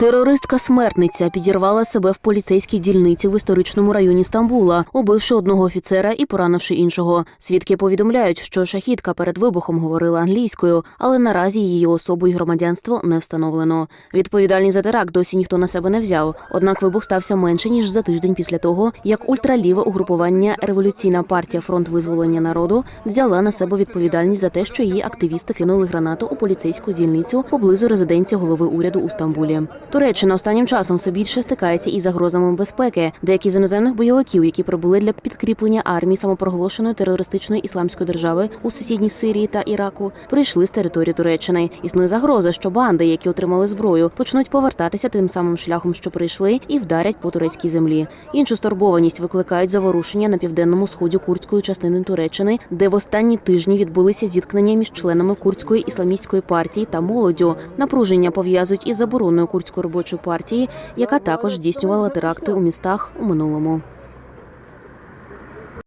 Терористка-смертниця підірвала себе в поліцейській дільниці в історичному районі Стамбула, убивши одного офіцера і поранивши іншого. Свідки повідомляють, що шахідка перед вибухом говорила англійською, але наразі її особу і громадянство не встановлено. Відповідальність за теракт досі ніхто на себе не взяв. Однак вибух стався менше ніж за тиждень після того, як ультраліве угрупування Революційна партія Фронт визволення народу взяла на себе відповідальність за те, що її активісти кинули гранату у поліцейську дільницю поблизу резиденції голови уряду у Стамбулі. Туреччина останнім часом все більше стикається із загрозами безпеки. Деякі з іноземних бойовиків, які прибули для підкріплення армії самопроголошеної терористичної ісламської держави у сусідній Сирії та Іраку, прийшли з території Туреччини. Існує загроза, що банди, які отримали зброю, почнуть повертатися тим самим шляхом, що прийшли, і вдарять по турецькій землі. Іншу стурбованість викликають заворушення на південному сході курдської частини Туреччини, де в останні тижні відбулися зіткнення між членами курдської ісламістської партії та молоддю. Напруження пов'язують із забороною курдської робочої партії, яка також здійснювала теракти у містах у минулому.